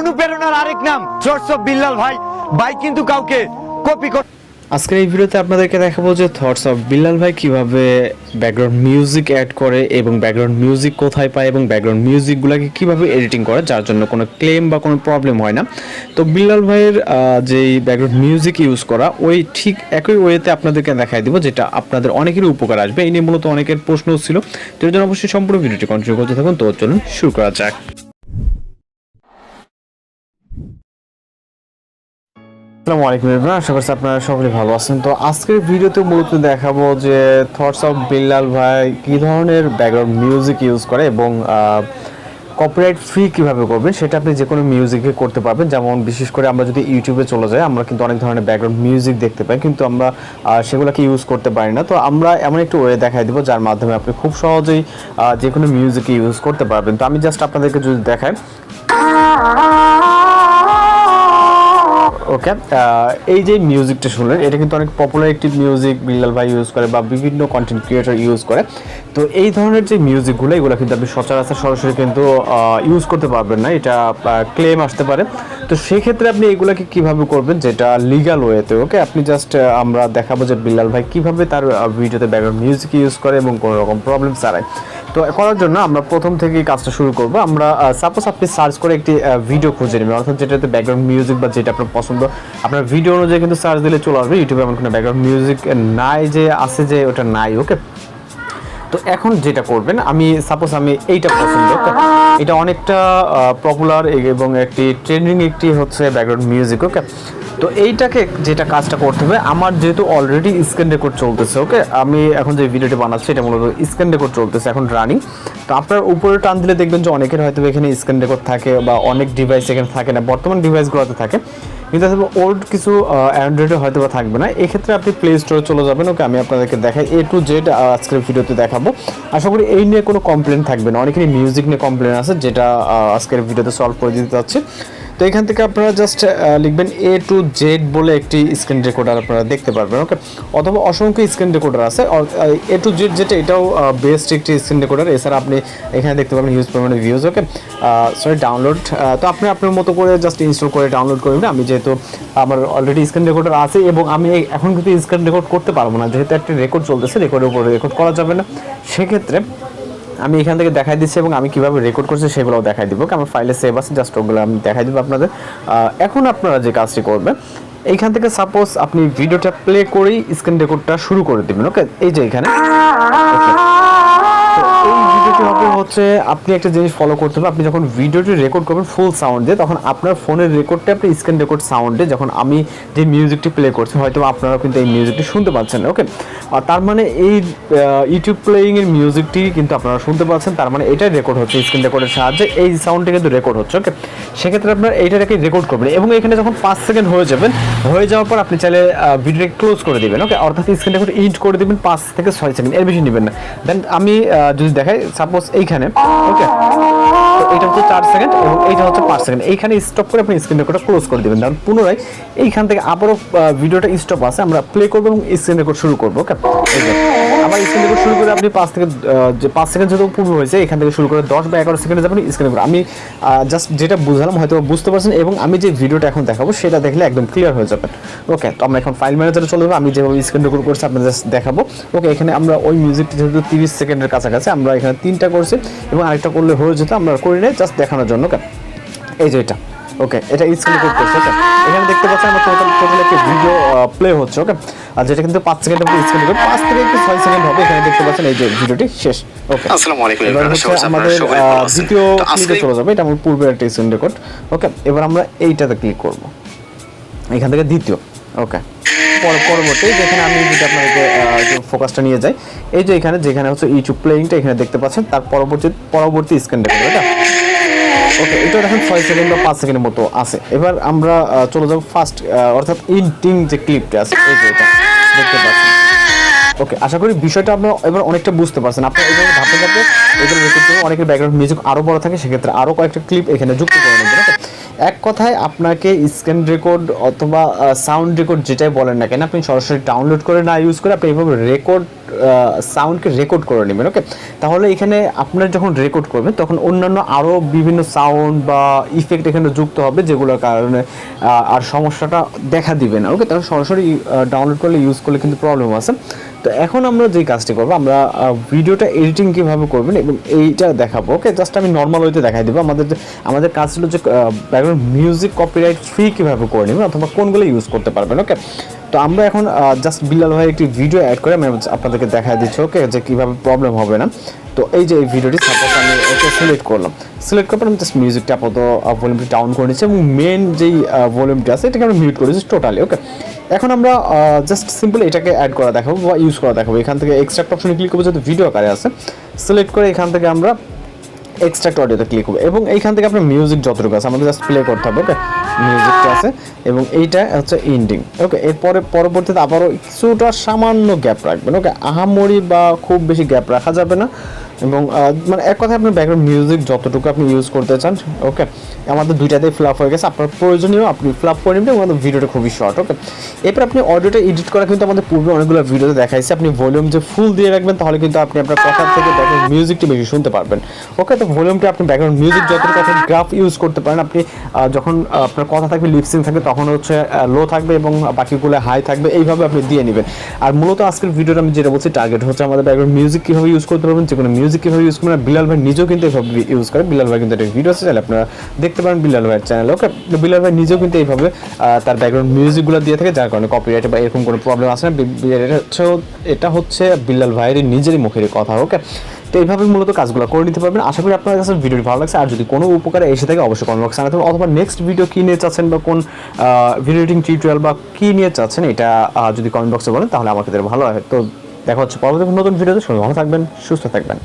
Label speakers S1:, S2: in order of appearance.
S1: অনুপ্রেরণার আরেক নাম সোর্স অফ বিল্লাল ভাই। ভাই কিন্তু কাউকে কপি করে
S2: আজকের এই ভিডিওতে আপনাদেরকে দেখাবো যে থটস অফ বিল্লাল ভাই কীভাবে ব্যাকগ্রাউন্ড মিউজিক অ্যাড করে এবং ব্যাকগ্রাউন্ড মিউজিক কোথায় পায় এবং ব্যাকগ্রাউন্ড মিউজিকগুলোকে কীভাবে এডিটিং করে, যার জন্য কোনো ক্লেম বা কোনো প্রবলেম হয় না। তো বিল্লাল ভাইয়ের যেই ব্যাকগ্রাউন্ড মিউজিক ইউজ করা, ওই ঠিক একই ওয়েতে আপনাদেরকে দেখাই দিব, যেটা আপনাদের অনেকেরই উপকার আসবে। এই নিয়ে মূলত অনেকের প্রশ্ন ছিল। তো জন্য অবশ্যই সম্পূর্ণ ভিডিওটি কন্টিনিউ করতে থাকুন। তো চলুন শুরু করা যাক। আসসালামু আলাইকুম এভরিওয়ান, আশা করছি আপনারা সকলে ভালো আছেন। তো আজকের ভিডিওতে মূলত দেখাবো যে থটস অফ বিল্লাল ভাই কী ধরনের ব্যাকগ্রাউন্ড মিউজিক ইউজ করে এবং কপিরাইট ফ্রি কীভাবে করবেন সেটা আপনি যে কোনো মিউজিকে করতে পারবেন। যেমন বিশেষ করে আমরা যদি ইউটিউবে চলে যাই, আমরা কিন্তু অনেক ধরনের ব্যাকগ্রাউন্ড মিউজিক দেখতে পাই, কিন্তু আমরা সেগুলোকে ইউজ করতে পারি না। তো আমরা এমন একটু ওয়ে দেখাই দিব যার মাধ্যমে আপনি খুব সহজেই যে কোনো মিউজিক ইউজ করতে পারবেন। তো আমি জাস্ট আপনাদেরকে যদি দেখাই। ওকে এই যে মিউজিকটা শুনলেন, এটা কিন্তু অনেক পপুলার একটি মিউজিক বিল্লাল ভাই ইউজ করে বা বিভিন্ন কন্টেন্ট ক্রিয়েটর ইউজ করে। তো এই ধরনের যে মিউজিকগুলো এগুলো কিন্তু আপনি সচরাচর সরাসরি কিন্তু ইউজ করতে পারবেন না, এটা ক্লেম আসতে পারে। তো সেক্ষেত্রে আপনি এগুলোকে কীভাবে করবেন, যেটা লিগাল ওয়েতে ওকে আপনি জাস্ট আমরা দেখাবো যে বিল্লাল ভাই কীভাবে তার ভিডিওতে ব্যাকগ্রাউন্ড মিউজিক ইউজ করে এবং কোনো রকম প্রবলেম ছাড়াই তো করার জন্য আমরা প্রথম থেকেই কাজটা শুরু করব। আমরা সাপোজ আপনি সার্চ করে একটি ভিডিও খুঁজে নেবেন। অর্থাৎ যেটাতে ব্যাকগ্রাউন্ড মিউজিক বা যেটা আপনার পছন্দ, আপনার ভিডিও অনুযায়ী কিন্তু সার্চ দিলে চলে আসবে। ইউটিউবে এমন কোনো ব্যাকগ্রাউন্ড মিউজিক নাই যে, আছে যে, ওটা নাই ওকে তো এখন যেটা করবেন, আমি সাপোজ আমি এইটা পছন্দ এটা অনেকটা পপুলার এবং একটি ট্রেন্ডিং একটি হচ্ছে ব্যাকগ্রাউন্ড মিউজিক ওকে তো এইটাকে যেটা কাজটা করতে হবে, আমার যেহেতু অলরেডি স্ক্যান রেকর্ড চলতেছে ওকে আমি এখন যে ভিডিওটি বানাচ্ছি, এটা মূলত স্ক্যান রেকর্ড চলতেছে, এখন রানিং আপনার উপরে টান দিলে দেখবেন যে অনেকের হয়তো এখানে স্ক্রিন রেকর্ড থাকে বা অনেক ডিভাইস এখানে থাকে না। বর্তমান ডিভাইসগুলোতে থাকে। কিন্তু আসলে ওল্ড কিছু অ্যান্ড্রয়েডে হয়তো বা থাকবে না। এক্ষেত্রে আপনি প্লে স্টোরে চলে যাবেন। ওকে, আমি আপনাদেরকে দেখাই এ টু জেড আজকের ভিডিওতে দেখাবো। আশা করি এই নিয়ে কোনো কমপ্লেন থাকবে না। অনেকেরই মিউজিক নিয়ে কমপ্লেন আছে, যেটা আজকের ভিডিওতে সলভ করে দিতে যাচ্ছে তো এখান থেকে আপনারা জাস্ট লিখবেন এ টু জেড বলে একটি স্ক্রিন রেকর্ডার আপনারা দেখতে পারবেন ওকে অথবা অসংখ্য স্ক্রিন রেকর্ডার আছে এ টু জেড যেটা, এটাও বেস্ট একটি স্ক্রিন রেকর্ডার এছাড়া আপনি এখানে দেখতে পাবেন হিউজ পরিমাণে ভিউজ ওকে সরি ডাউনলোড তো আপনি আপনার মতো করে জাস্ট ইনস্টল করে ডাউনলোড করবেন আমি যেহেতু আমার অলরেডি স্ক্রিন রেকর্ডার আছে এবং আমি এখন কিন্তু স্ক্রিন রেকর্ড করতে পারব না, যেহেতু একটা রেকর্ড চলতেছে রেকর্ডের উপরে রেকর্ড করা যাবে না, সেক্ষেত্রে আমি এখান থেকে দেখাই দিচ্ছি এবং আমি কীভাবে রেকর্ড করছি সেগুলোও দেখাই দিব। আমার ফাইলে সেভ আছে জাস্ট ওগুলো আমি দেখাই দিব আপনাদের। এখন আপনারা যে কাজটি করবেন, এইখান থেকে সাপোজ আপনি ভিডিওটা প্লে করেই স্ক্রিন রেকর্ডটা শুরু করে দিবেন, ওকে? এই যে এখানে। ভিডিওটি হবে হচ্ছে আপনি একটা জিনিস ফলো করতে হবে। আপনি যখন ভিডিওটি রেকর্ড করবেন ফুল সাউন্ড দিয়ে, তখন আপনার ফোনের রেকর্ডটা আপনি স্ক্রিন রেকর্ড সাউন্ডে যখন আমি যে মিউজিকটি প্লে করছি, হয়তো আপনারা কিন্তু এই মিউজিকটি শুনতে পাচ্ছেন ওকে আর তার মানে এই ইউটিউব প্লেয়িং এর মিউজিকটি কিন্তু আপনারা শুনতে পাচ্ছেন, তার মানে এটাই রেকর্ড হচ্ছে স্ক্রিন রেকর্ডের সাহায্যে, এই সাউন্ডটি কিন্তু রেকর্ড হচ্ছে ওকে সেক্ষেত্রে আপনার এইটাকে রেকর্ড করবেন এবং এখানে যখন পাঁচ সেকেন্ড হয়ে যাবেন হয়ে যাওয়ার পর আপনি চাইলে ভিডিওটাকে ক্লোজ করে দিবেন ওকে অর্থাৎ স্ক্রিন রেকর্ড ইন্ট করে দিবেন পাঁচ থেকে ছয় সেকেন্ড এর বেশি নেবেন না। দেন আমি যদি দেখাই সাপোজ এইখানে ওকে তো এটা হচ্ছে চার সেকেন্ড এবং এইটা হচ্ছে পাঁচ সেকেন্ড এইখানে স্টপ করে আপনি স্ক্রিন রেকর্ডটা ক্লোজ করে দেবেন। কারণ পুনরায় এইখান থেকে আবারও ভিডিওটা স্টপ আছে, আমরা প্লে করব এবং স্ক্রিন রেকর্ড শুরু করব ওকে আবার স্ক্রিন রেকর্ড শুরু করে আপনি পাঁচ থেকে যে পাঁচ সেকেন্ড যেহেতু পূর্ব হয়েছে, এখান থেকে শুরু করে দশ বা এগারো সেকেন্ডে যাবেন স্ক্রিন রেকর্ড আমি জাস্ট যেটা বুঝলাম, হয়তো বুঝতে পারছেন, এবং আমি যে ভিডিওটা এখন দেখাবো, সেটা দেখলে একদম ক্লিয়ার হয়ে যাবে। ওকে তো আমরা এখন ফাইল ম্যানেজারে চলে যাব, আমি যেভাবে স্ক্রিন রেকর্ড করছি, আপনাদের জাস্ট দেখাবো। ওকে এখানে আমরা ওই মিউজিকটি যেহেতু তিরিশ সেকেন্ডের কাছাকাছি, আমরা এখানে তিনটা করছি, এবং আরেকটা করলে হয়ে যেত, আমরা করি নাই জাস্ট দেখানোর জন্য এই যে এটা। ওকে এটা স্ক্রিন রেকর্ড করছে ওকে এখানে দেখতে পাচ্ছেন আমার টোটাল টোটাল একটি ভিডিও প্লে হচ্ছে ওকে আর যেটা কিন্তু পাঁচ সেকেন্ড অব্দি স্ক্রিন রেকর্ড পাঁচ থেকে একটু ছয় সেকেন্ড হবে এখানে দেখতে পাচ্ছেন এই যে ভিডিওটি শেষ ওকে
S3: আসসালামু আলাইকুম
S2: এবার হচ্ছে
S3: সবাই
S2: আমাদের
S3: আছেন?
S2: দ্বিতীয় ক্লিকে চলে যাবে এটা আমার পূর্বের একটা স্ক্রিন রেকর্ড ওকে এবার আমরা এইটাতে ক্লিক করব। এখান থেকে দ্বিতীয় ওকে পরবর্তী যেখানে আমি যদি আপনাদেরকে ফোকাসটা নিয়ে যাই এই যে এখানে যেখানে হচ্ছে ইউটিউব প্লেইংটা এখানে দেখতে পাচ্ছেন তার পরবর্তী পরবর্তী স্ক্রিন রেকর্ড এটা। ওকে এটা দেখেন ছয় সেকেন্ড বা পাঁচ সেকেন্ডের মতো আছে। এবার আমরা চলে যাব ফার্স্ট অর্থাৎ ইন্টিং যে ক্লিপটা আছে, এই যে এটা দেখতে পাচ্ছেন। ওকে আশা করি বিষয়টা আপনারা এবার অনেকটা বুঝতে পারছেন। আপনার এইভাবে ধাপে ধাপে এগুলো রেকর্ড করবেন অনেকের ব্যাকগ্রাউন্ড মিউজিক আরও বড় থাকে, সেক্ষেত্রে আরও কয়েকটা ক্লিপ এখানে যুক্ত করে এক কথায় আপনাকে স্ক্যান রেকর্ড অথবা সাউন্ড রেকর্ড যেটাই বলেন না কেন, আপনি সরাসরি ডাউনলোড করে না ইউজ করে, আপনি এইভাবে রেকর্ড সাউন্ডকে রেকর্ড করে নেবেন ওকে তাহলে এখানে আপনার যখন রেকর্ড করবেন, তখন অন্যান্য আরও বিভিন্ন সাউন্ড বা ইফেক্ট এখানে যুক্ত হবে, যেগুলোর কারণে আর সমস্যাটা দেখা দিবে না ওকে তাহলে সরাসরি ডাউনলোড করলে ইউজ করলে কিন্তু প্রবলেম আছে। তো এখন আমরা যে কাজটি করব, আমরা ভিডিওটা এডিটিং কীভাবে করবেন এবং এইটা দেখাবো ওকে জাস্ট আমি নর্মাল ওইতে দেখাই দেবো। আমাদের আমাদের কাজ ছিল যে ব্যাকগ্রাউন্ড মিউজিক কপিরাইট ফ্রি কীভাবে করে নেবেন অথবা কোনগুলো ইউজ করতে পারবেন ওকে তো আমরা এখন জাস্ট বিল্লাল ভাই একটি ভিডিও অ্যাড করে আমি আপনাদেরকে দেখা দিচ্ছি ওকে যে কীভাবে প্রবলেম হবে না। তো এই যে এই ভিডিওটি সাপোজ আমি ওকে সিলেক্ট করলাম। সিলেক্ট করার পর আমি জাস্ট মিউজিকটা আপাতত ভলিউমটি ডাউন করে নিচ্ছি এবং মেন যেই ভলিউমটি আছে, এটাকে আমরা মিউট করেছি টোটালি ওকে এখন আমরা জাস্ট সিম্পল এটাকে অ্যাড করা দেখাবো বা ইউজ করা দেখাবো। এখান থেকে এক্সট্রাক্ট অপশনে ক্লিক করব, যেহেতু ভিডিও আকারে আছে। সিলেক্ট করে এখান থেকে আমরা এক্সট্রাক্ট অডিওতে ক্লিক করব। এবং এইখান থেকে আপনার মিউজিক যতটুকু আছে, আমাদের জাস্ট প্লে করতে হবে ওকে মিউজিকটা আছে। এবং এইটা হচ্ছে এন্ডিং ওকে এরপরে পরবর্তীতে আবারও কিছুটা সামান্য গ্যাপ রাখবেন ওকে আহামরি বা খুব বেশি গ্যাপ রাখা যাবে না। এবং মানে এক কথায় আপনার ব্যাকগ্রাউন্ড মিউজিক যতটুকু আপনি ইউজ করতে চান ওকে আমাদের দুইটাতেই ফ্লাপ হয়ে গেছে। আপনার প্রয়োজনীয়, আপনি ফ্লাপ করে নেবেন এবং ভিডিওটা খুবই শর্ট ওকে এরপর আপনি অডিওটা এডিট করা কিন্তু আমাদের পূর্বে অনেকগুলো ভিডিওতে দেখাইছে। আপনি ভলিউম যে ফুল দিয়ে রাখবেন, তাহলে কিন্তু আপনি আপনার কথা থেকে ব্যাকগ্রাউন্ড মিউজিকটি বেশি শুনতে পারবেন। ওকে তো ভলিউমটি আপনি ব্যাকগ্রাউন্ড মিউজিক যতটুকু আপনি গ্রাফ ইউজ করতে পারেন, আপনি যখন আপনার কথা থাকবে লিপসিং থাকবে, তখন হচ্ছে লো থাকবে এবং বাকিগুলো হাই থাকবে, এইভাবে আপনি দিয়ে নেবেন। আর মূলত আজকের ভিডিওটা আমি যেটা বলছি টার্গেট হচ্ছে আমাদের ব্যাকগ্রাউন্ড মিউজিক কীভাবে ইউজ করতে পারবেন যে কোনো মিউজিক কীভাবে ইউজ করবেন বিলাল ভাই নিজেও কিন্তু এইভাবে ইউজ করে। বিলাল ভাই কিন্তু একটা ভিডিও আছে, চাইলে আপনারা দেখতে পারেন বিলাল ভাইয়ের চ্যানেল ওকে বিলাল ভাই নিজেও কিন্তু এইভাবে তার ব্যাকগ্রাউন্ড মিউজিকগুলো দিয়ে থাকে, যার কারণে কপিরাইট বা এরকম কোনো প্রবলেম আসে না। হচ্ছে, এটা হচ্ছে বিল্লাল ভাইয়ের নিজেরই মুখের কথা ওকে তো এইভাবে মূলত কাজগুলো করে নিতে পারবেন। আশা করি আপনার কাছে ভিডিওটি ভালো লাগছে। আর যদি কোনো উপকারে এসে থাকে, অবশ্যই কমেন্ট বক্সে জানাতে অথবা নেক্সট ভিডিও কী নিয়ে চাচ্ছেন বা কোন ভিডিও এডিটিং টিউটোরিয়াল বা কী নিয়ে চাচ্ছেন, এটা যদি কমেন্ট বক্সে বলেন, তাহলে আমার ক্ষেত্রে ভালো হয় তো দেখা হচ্ছে পরবর্তী নতুন ভিডিওতে সবাই ভালো থাকবেন, সুস্থ থাকবেন।